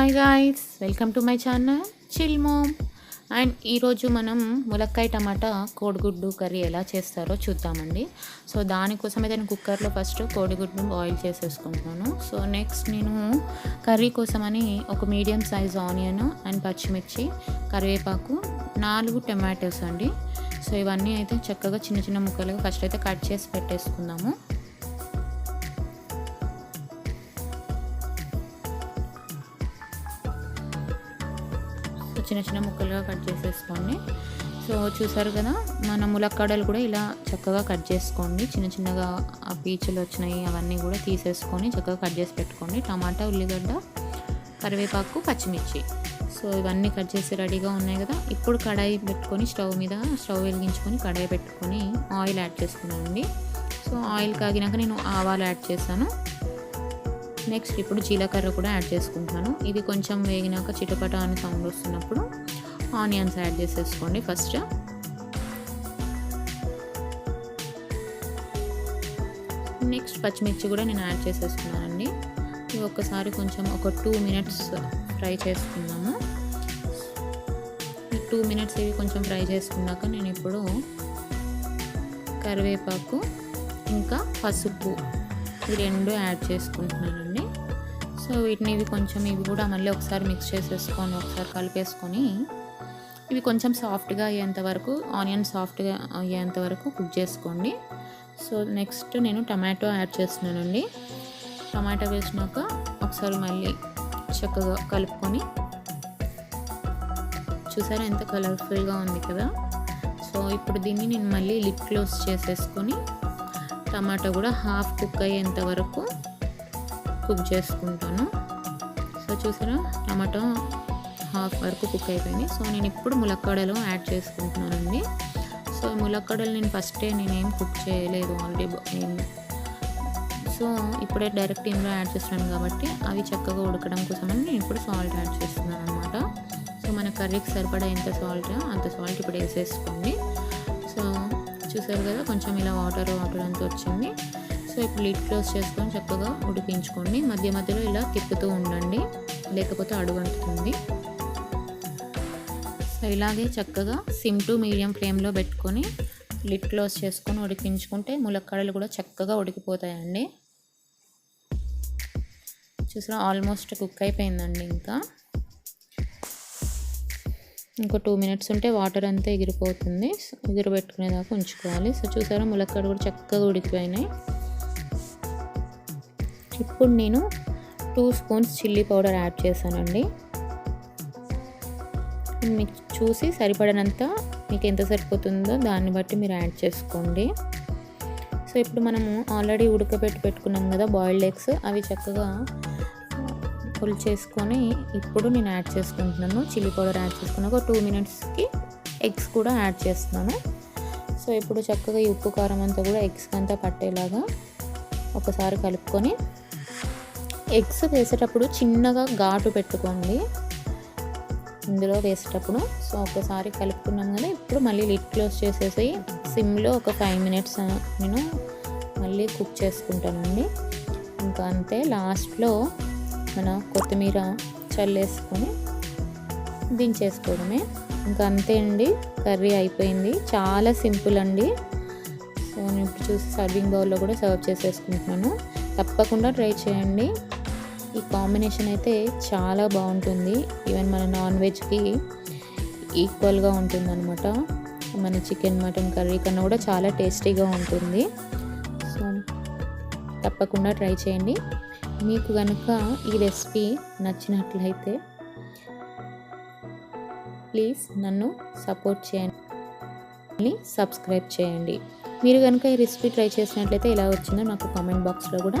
Hi guys welcome to my channel chill mom and ఈరోజు మనం ములక్కాయ టమాటా కోడిగుడ్డు కర్రీ ఎలా చేస్తారో చూద్దామండి. సో దానికోసం అయితే నేను కుక్కర్లో ఫస్ట్ కోడిగుడ్డు బాయిల్ చేసేసుకుంటున్నాను. సో నెక్స్ట్ నేను కర్రీ కోసమని ఒక మీడియం సైజ్ ఆనియన్ అండ్ పచ్చిమిర్చి కరివేపాకు నాలుగు టమాటోస్ అండి. సో ఇవన్నీ అయితే చక్కగా చిన్న చిన్న ముక్కలుగా ఫస్ట్ అయితే కట్ చేసి పెట్టేసుకుందాము. సో చిన్న చిన్న ముక్కలుగా కట్ చేసేసుకోండి. సో చూసారు కదా మన ములక్కాడలు కూడా ఇలా చక్కగా కట్ చేసుకోండి. చిన్న చిన్నగా ఆ పీచులు వచ్చినాయి అవన్నీ కూడా తీసేసుకొని చక్కగా కట్ చేసి పెట్టుకోండి. టమాటా ఉల్లిగడ్డ కరివేపాకు పచ్చిమిర్చి. సో ఇవన్నీ కట్ చేసి రెడీగా ఉన్నాయి కదా ఇప్పుడు కడాయి పెట్టుకొని స్టవ్ మీద స్టవ్ వెలిగించుకొని కడాయి పెట్టుకొని ఆయిల్ యాడ్ చేసుకున్నానండి. సో ఆయిల్ కాగినాక నేను ఆవాలు యాడ్ చేశాను. నెక్స్ట్ ఇప్పుడు జీలకర్ర కూడా యాడ్ చేసుకుంటున్నాను. ఇది కొంచెం వేగినాక చిటపట అని సౌండ్ వస్తున్నప్పుడు ఆనియన్స్ యాడ్ చేసేసుకోండి ఫస్ట్. నెక్స్ట్ పచ్చిమిర్చి కూడా నేను యాడ్ చేసేసుకున్నానండి. ఇవి ఒక్కసారి కొంచెం ఒక టూ మినిట్స్ ఫ్రై చేసుకున్నాము ఈ టూ మినిట్స్ ఇవి కొంచెం ఫ్రై చేసుకున్నాక నేను ఇప్పుడు కరివేపాకు ఇంకా పసుపు ఈ రెండు యాడ్ చేసుకుంటున్నానండి. సో వీటిని ఇవి కొంచెం ఇవి కూడా మళ్ళీ ఒకసారి మిక్స్ చేసేసుకొని ఒకసారి కలిపేసుకొని ఇవి కొంచెం సాఫ్ట్గా అయ్యేంత వరకు ఆనియన్ సాఫ్ట్గా అయ్యేంత వరకు కుక్ చేసుకోండి. సో నెక్స్ట్ నేను టమాటో యాడ్ చేస్తున్నానండి. టమాటో వేసినాక ఒకసారి మళ్ళీ చక్కగా కలుపుకొని చూసారా ఎంత కలర్ఫుల్గా ఉంది కదా? సో ఇప్పుడు దీన్ని నేను మళ్ళీ లిప్ క్లోజ్ చేసేసుకొని టమాటా కూడా హాఫ్ కుక్ అయ్యేంత వరకు కుక్ చేసుకుంటాను. సో చూసారా టమాటో హాఫ్ వరకు కుక్ అయిపోయింది. సో నేను ఇప్పుడు ములక్కాడలు యాడ్ చేసుకుంటున్నానండి. సో ములక్కాడలు నేను ఫస్టే నేనేం కుక్ చేయలేదు ఆల్రెడీ సో ఇప్పుడే డైరెక్ట్ ఇందులో యాడ్ చేస్తున్నాను కాబట్టి అవి చక్కగా ఉడకడం కోసమని నేను ఇప్పుడు సాల్ట్ యాడ్ చేస్తున్నాను అనమాట సో మన కర్రీకి సరిపడా ఎంత సాల్ట్ అంత సాల్ట్ ఇప్పుడు వేసేసుకోండి. సో చూసారు కదా కొంచెం ఇలా వాటర్ వాటర్ అంతా వచ్చింది. సో ఇప్పుడు లిడ్ క్లోజ్ చేసుకొని చక్కగా ఉడికించుకోండి. మధ్య మధ్యలో ఇలా తిప్పుతూ ఉండండి. లేకపోతే అడుగంటుతుంది. సో ఇలాగే చక్కగా సిమ్ టు మీడియం ఫ్లేమ్లో పెట్టుకొని లిడ్ క్లోజ్ చేసుకొని ఉడికించుకుంటే ములక్కాడలు కూడా చక్కగా ఉడికిపోతాయండి. చూసారా ఆల్మోస్ట్ కుక్ అయిపోయిందండి ఇంకా. ఇంకో టూ మినిట్స్ ఉంటే వాటర్ అంతా ఎగిరిపోతుంది. ఎగిరిపెట్టుకునేదాకా ఉంచుకోవాలి. సో చూసారా ములక్కాడ కూడా చక్కగా ఉడికిపోయినాయి. ఇప్పుడు నేను two spoons chilli powder add చేశానండి. మీకు చూసి సరిపడనంత మీకు ఎంత సరిపోతుందో దాన్ని బట్టి మీరు యాడ్ చేసుకోండి. సో ఇప్పుడు మనము ఆల్రెడీ ఉడకబెట్టి పెట్టుకున్నాం కదా బాయిల్డ్ ఎగ్స్ అవి చక్కగా ఫుల్ చేసుకొని ఇప్పుడు నేను యాడ్ చేసుకుంటున్నాను. చిల్లీ పౌడర్ యాడ్ చేసుకున్నాక ఒక టూ మినిట్స్కి ఎగ్స్ కూడా యాడ్ చేస్తున్నాను. సో ఇప్పుడు చక్కగా ఈ ఉప్పు కారం అంతా కూడా ఎగ్స్ అంతా పట్టేలాగా ఒకసారి కలుపుకొని ఎగ్స్ వేసేటప్పుడు చిన్నగా ఘాటు పెట్టుకోండి. ఇందులో వేసేటప్పుడు సో ఒకసారి కలుపుకున్నాం కదా ఇప్పుడు మళ్ళీ లిడ్ క్లోజ్ చేసేసి సిమ్లో ఒక ఫైవ్ మినిట్స్ నేను మళ్ళీ కుక్ చేసుకుంటానండి. ఇంకా అంతే లాస్ట్లో మన కొత్తిమీర చల్లేసుకొని దించేసుకోవడమే. ఇంకా అంతే అండి కర్రీ అయిపోయింది. చాలా సింపుల్ అండి. సో నేను ఇప్పుడు చూసి సర్వింగ్ బౌల్లో కూడా సర్వ్ చేసేసుకుంటున్నాను. తప్పకుండా ట్రై చేయండి. ఈ కాంబినేషన్ అయితే చాలా బాగుంటుంది. ఈవెన్ మన నాన్ వెజ్కి ఈక్వల్గా ఉంటుంది అనమాట మన చికెన్ మటన్ కర్రీ కన్నా కూడా చాలా టేస్టీగా ఉంటుంది. సో తప్పకుండా ట్రై చేయండి. మీకు కనుక ఈ రెసిపీ నచ్చినట్లయితే ప్లీజ్ నన్ను సపోర్ట్ చేయండి సబ్స్క్రైబ్ చేయండి. మీరు కనుక ఈ రెసిపీ ట్రై చేసినట్లయితే ఎలా వచ్చిందో నాకు కామెంట్ బాక్స్లో కూడా